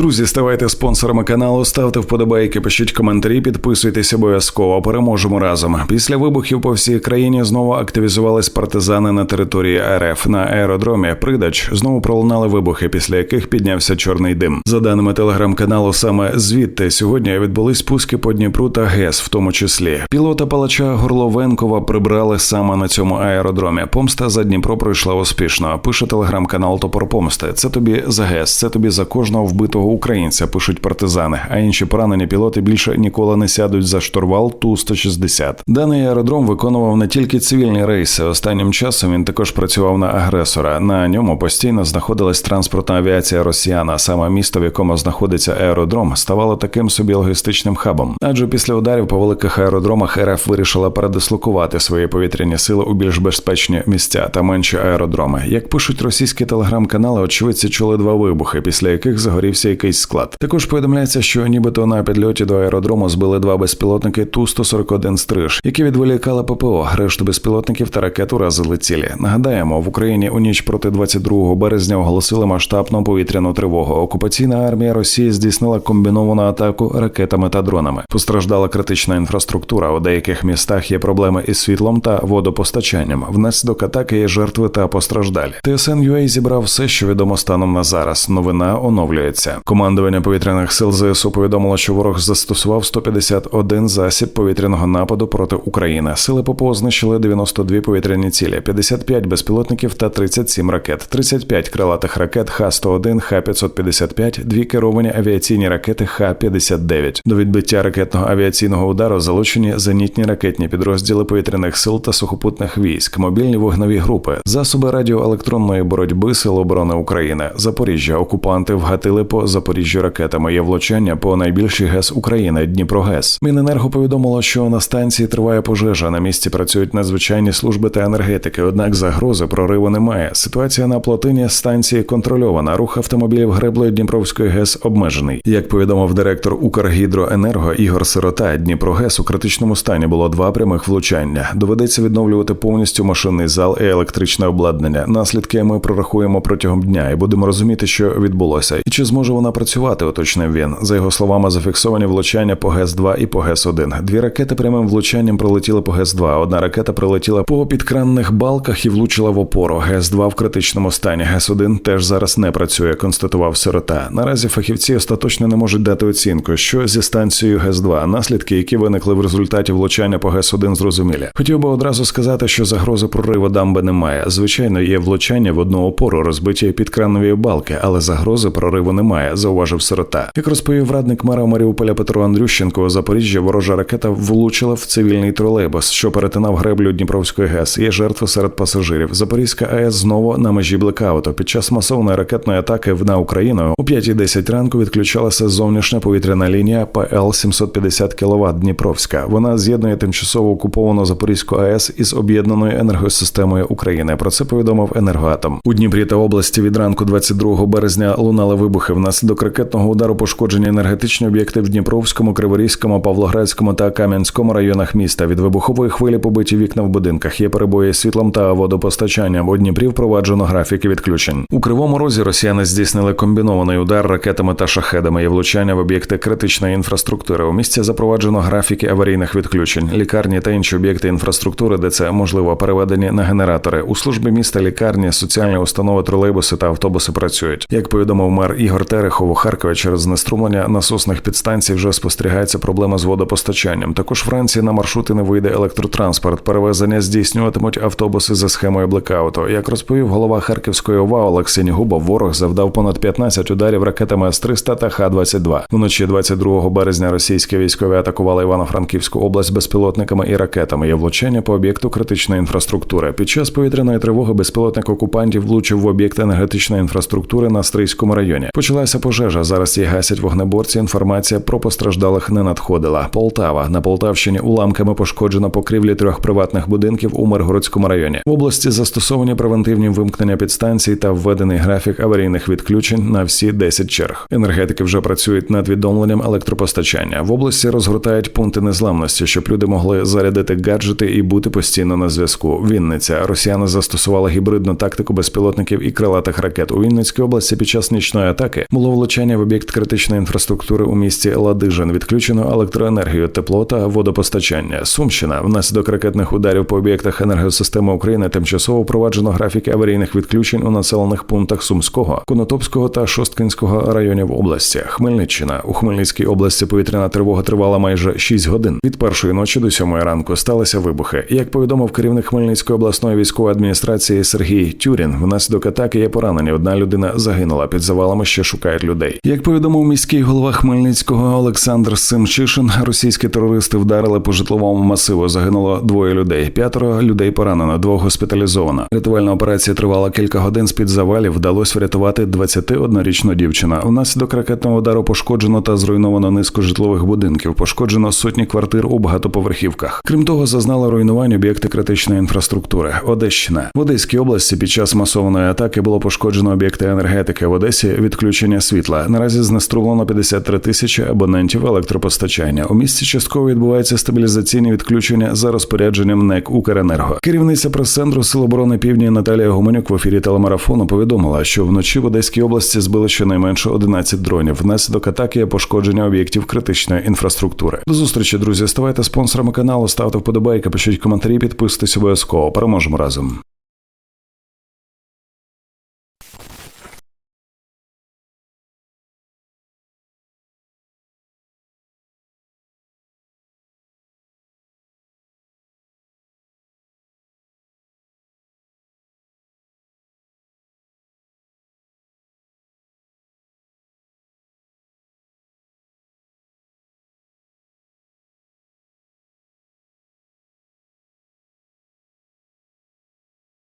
Друзі, ставайте спонсорами каналу, ставте вподобайки, пишіть коментарі, підписуйтесь обов'язково. Переможемо разом. Після вибухів по всій країні знову активізувались партизани на території РФ. На аеродромі Придач знову пролунали вибухи, після яких піднявся чорний дим. За даними телеграм-каналу, саме звідти сьогодні відбулись пуски по Дніпру та ГЕС, в тому числі. Пілота палача Горловенкова прибрали саме на цьому аеродромі. Помста за Дніпро пройшла успішно. Пише телеграм-канал Топор Помсти. Це тобі за ГЕС, це тобі за кожного вбитого українця. Пишуть партизани. А інші поранені пілоти більше ніколи не сядуть за штурвал ту 160 Даний аеродром виконував не тільки цивільні рейси. Останнім часом він також працював на агресора. На ньому постійно знаходилась транспортна авіація Росіяна. Саме місто, в якому знаходиться аеродром, ставало таким собі логістичним хабом. Адже після ударів по великих аеродромах РФ вирішила передислокувати свої повітряні сили у більш безпечні місця та менші аеродроми. Як пишуть російські телеграм-канали, очевидці чули два вибухи, після яких загорівся якийсь склад. Також повідомляється, що нібито на підльоті до аеродрому збили два безпілотники ту 141 стриж, які відволікали ППО. Решту безпілотників та ракет уразили цілі. Нагадаємо, в Україні у ніч проти 22 березня оголосили масштабну повітряну тривогу. Окупаційна армія Росії здійснила комбіновану атаку ракетами та дронами. Постраждала критична інфраструктура. У деяких містах є проблеми із світлом та водопостачанням. Внаслідок атаки є жертви та постраждалі. ТСН UA зібрав все, що відомо станом на зараз. Новина оновлюється. Командування повітряних сил ЗСУ повідомило, що ворог застосував 151 засіб повітряного нападу проти України. Сили ППО знищили 92 повітряні цілі, 55 безпілотників та 37 ракет, 35 крилатих ракет Х-101, Х-555, дві керовані авіаційні ракети Х-59. До відбиття ракетного авіаційного удару залучені зенітні ракетні підрозділи повітряних сил та сухопутних військ, мобільні вогневі групи, засоби радіоелектронної боротьби Сил оборони України, Запоріжжя. Окупанти вгатили по Запоріжжю ракетами. Є влучання по найбільшій ГЕС України Дніпрогес. Міненерго повідомило, що на станції триває пожежа. На місці працюють надзвичайні служби та енергетики. Однак загрози прориву немає. Ситуація на плотині станції контрольована. Рух автомобілів греблою Дніпровської ГЕС обмежений. Як повідомив директор Укргідроенерго Ігор Сирота, Дніпрогес у критичному стані було два прямих влучання. Доведеться відновлювати повністю машинний зал і електричне обладнання. Наслідки ми прорахуємо протягом дня і будемо розуміти, що відбулося, і чи зможе вона працювати, уточнив він. За його словами, зафіксовані влучання по ГЕС-2 і по ГЕС-1. Дві ракети прямим влучанням прилетіли по ГЕС-2. Одна ракета прилетіла по підкранних балках і влучила в опору. ГЕС-2 в критичному стані. ГЕС-1 теж зараз не працює, констатував сирота. Наразі фахівці остаточно не можуть дати оцінку, що зі станцією ГЕС-2 наслідки, які виникли в результаті влучання по ГЕС-1, зрозумілі. Хотів би одразу сказати, що загрози прориву дамби немає. Звичайно, є влучання в одну опору, розбиті підкранові балки, але загрози прориву немає, зауважив сирота. Як розповів радник мера Маріуполя Петро Андрющенко, у Запоріжжя ворожа ракета влучила в цивільний тролейбус, що перетинав греблю Дніпровської ГЕС. Є жертви серед пасажирів. Запорізька АЕС знову на межі блекауту. Під час масовної ракетної атаки на Україну у 5.10 ранку відключалася зовнішня повітряна лінія ПЛ 750 кВт Дніпровська. Вона з'єднує тимчасово окуповану Запорізьку АЕС із об'єднаною енергосистемою України. Про це повідомив енергоатом у Дніпрі та області. Від ранку 22 березня лунали вибухи. Внаслідок ракетного удару пошкоджені енергетичні об'єкти в Дніпровському, Криворізькому, Павлоградському та Кам'янському районах міста. Від вибухової хвилі побиті вікна в будинках. Є перебої з світлом та водопостачанням. У Дніпрі впроваджено графіки відключень. У кривому розі росіяни здійснили комбінований удар ракетами та шахедами. Є влучання в об'єкти критичної інфраструктури. У місті запроваджено графіки аварійних відключень, лікарні та інші об'єкти інфраструктури, де це можливо переведені на генератори. У службі міста лікарні, соціальні установи, тролейбуси та автобуси працюють. Як повідомив мер Ігор Терехов Харкові через знеструмлення насосних підстанцій вже спостерігається проблема з водопостачанням. Також Франції на маршрути не вийде електротранспорт. Перевезення здійснюватимуть автобуси за схемою блекауту. Як розповів голова Харківської ОВА Олексій Нігубов, ворог завдав понад 15 ударів ракетами С-300 та Х-22. Вночі 22 березня російські військові атакували Івано-Франківську область безпілотниками і ракетами. Є влучання по об'єкту критичної інфраструктури. Під час повітряної тривоги безпілотник окупантів влучив в об'єкт енергетичної інфраструктури на Стрийському районі. Почалася пожежа. Зараз її гасять вогнеборці. Інформація про постраждалих не надходила. Полтава на Полтавщині уламками пошкоджено покрівлі трьох приватних будинків у Миргородському районі. В області застосовані превентивні вимкнення підстанцій та введений графік аварійних відключень на всі 10 черг. Енергетики вже працюють над відомленням електропостачання. В області розгортають пункти незламності, щоб люди могли зарядити гаджети і бути постійно на зв'язку. Вінниця Росіяни застосували гібридну тактику безпілотників і крилатих ракет у Вінницькій області. Під час нічної атаки було було влучання в об'єкт критичної інфраструктури у місті Ладижин. Відключено електроенергію, тепло та водопостачання. Сумщина внаслідок ракетних ударів по об'єктах енергосистеми України тимчасово впроваджено графіки аварійних відключень у населених пунктах Сумського, Конотопського та Шосткинського районів області. Хмельниччина у Хмельницькій області повітряна тривога тривала майже 6 годин. Від першої ночі до сьомої ранку сталися вибухи. Як повідомив керівник Хмельницької обласної військової адміністрації Сергій Тюрін, внаслідок атаки є поранені. Одна людина загинула. Під завалами ще шукають людей. Як повідомив міський голова Хмельницького Олександр Симчишин, російські терористи вдарили по житловому масиву. Загинуло двоє людей. П'ятеро людей поранено, двох госпіталізовано. Рятувальна операція тривала кілька годин. З під завалів вдалося врятувати 21-річну дівчину. Внаслідок ракетного удару пошкоджено та зруйновано низку житлових будинків. Пошкоджено сотні квартир у багатоповерхівках. Крім того, зазнали руйнувань об'єкти критичної інфраструктури. Одещина в Одеській області під час масованої атаки було пошкоджено об'єкти енергетики в Одесі. Відключення світла. Наразі знеструмлено 53 тисячі абонентів електропостачання. У місті частково відбуваються стабілізаційні відключення за розпорядженням НЕК Укренерго. Керівниця прес-центру Сил оборони Півдні Наталія Гуменюк в ефірі телемарафону повідомила, що вночі в Одеській області збили щонайменше 11 дронів. Внаслідок атаки є пошкодження об'єктів критичної інфраструктури. До зустрічі, друзі. Ставайте спонсорами каналу, ставте вподобайки, пишіть коментарі, підписуйтесь обов'язково. Переможемо разом.